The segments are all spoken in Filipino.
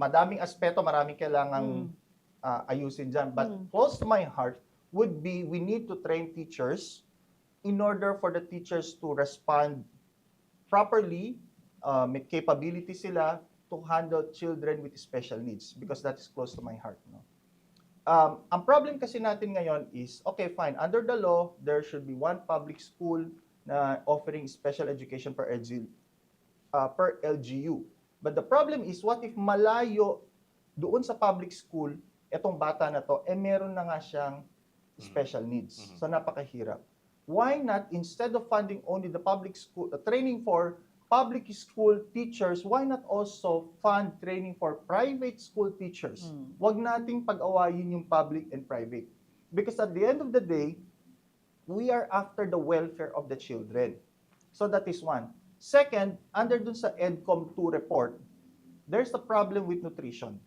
madaming aspeto, maraming kailangang Mm. ah, ayusin dyan. But Mm. close to my heart would be we need to train teachers in order for the teachers to respond properly, uh, may capability sila to handle children with special needs because that is close to my heart. No? Um, ang problem kasi natin ngayon is, okay, fine, under the law, there should be one public school na offering special education per, LG, uh, per LGU. But the problem is, what if malayo doon sa public school, etong bata na to, eh meron na nga siyang special needs. Mhm. So napakahirap. Why not, instead of funding only the public school, the training for public school teachers, why not also fund training for private school teachers? Mm. Huwag nating pag-awayin yung public and private. Because at the end of the day, we are after the welfare of the children. So that is one. Second, under dun sa EDCOM 2 report, there's a problem with nutrition.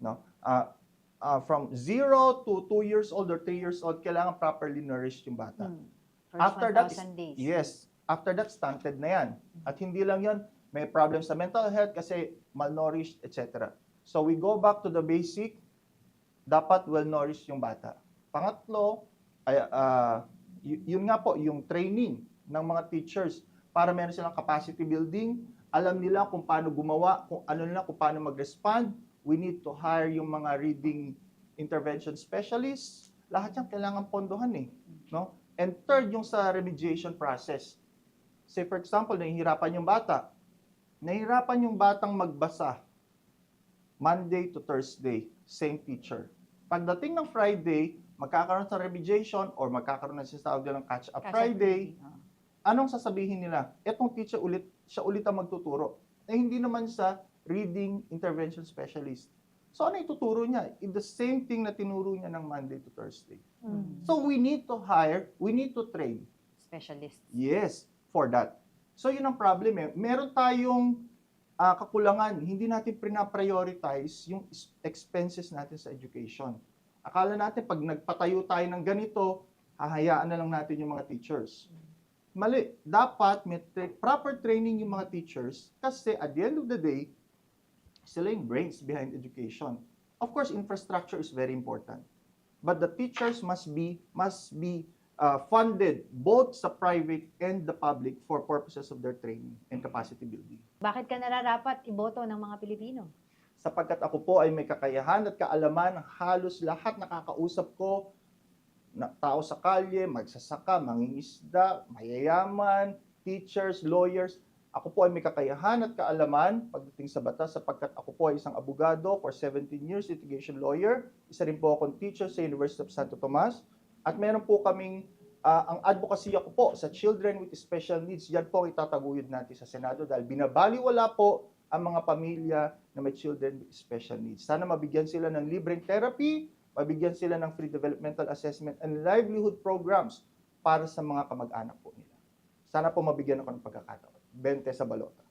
No? Uh, uh, from 0 to 2 years old or 3 years old, kailangan properly nourished yung bata. Mm. First After that is- 1,000 days. Yes. After that, stunted na yan. At hindi lang yon may problem sa mental health kasi malnourished, etc. So we go back to the basic, dapat well-nourished yung bata. Pangatlo, ay, y- yun nga po, yung training ng mga teachers para meron silang capacity building, alam nila kung paano gumawa, kung ano nila, kung paano mag-respond. We need to hire yung mga reading intervention specialists. Lahat yan kailangan pondohan eh. No? And third, yung sa remediation process. Say for example, nahihirapan yung bata. Nahihirapan yung batang magbasa. Monday to Thursday, same teacher. Pagdating ng Friday, magkakaroon sa remediation or magkakaroon na siya ng catch-up Kasi- Friday, Ah. Anong sasabihin nila? Etong teacher ulit, siya ulit ang magtuturo. Eh hindi naman sa reading intervention specialist. So ano ituturo niya? In the same thing na tinuro niya ng Monday to Thursday. Mm. So we need to hire, we need to train. Specialists. Yes, for that. So yun ang problem eh. Meron tayong ah, kakulangan. Hindi natin prina-prioritize yung expenses natin sa education. Akala natin pag nagpatayo tayo ng ganito, hahayaan na lang natin yung mga teachers. Mali. Dapat may tra- proper training yung mga teachers kasi at the end of the day, sila yung brains behind education. Of course, infrastructure is very important. But the teachers must be must be uh, funded both sa private and the public for purposes of their training and capacity building. Bakit ka nararapat iboto ng mga Pilipino? Sapagkat ako po ay may kakayahan at kaalaman ng halos lahat nakakausap ko tao sa kalye, magsasaka, mangingisda, mayayaman, teachers, lawyers. Ako po ay may kakayahan at kaalaman pagdating sa batas sapagkat ako po ay isang abogado for 17 years, litigation lawyer. Isa rin po akong teacher sa University of Santo Tomas. At meron po kaming, ah, ang advocacy ako po sa children with special needs. Yan po ang itataguyod natin sa Senado dahil binabaliwala po ang mga pamilya na may children with special needs. Sana mabigyan sila ng libreng therapy, mabigyan sila ng free developmental assessment and livelihood programs para sa mga kamag-anak po nila. Sana po mabigyan ako ng pagkakataon. 20 sa balota.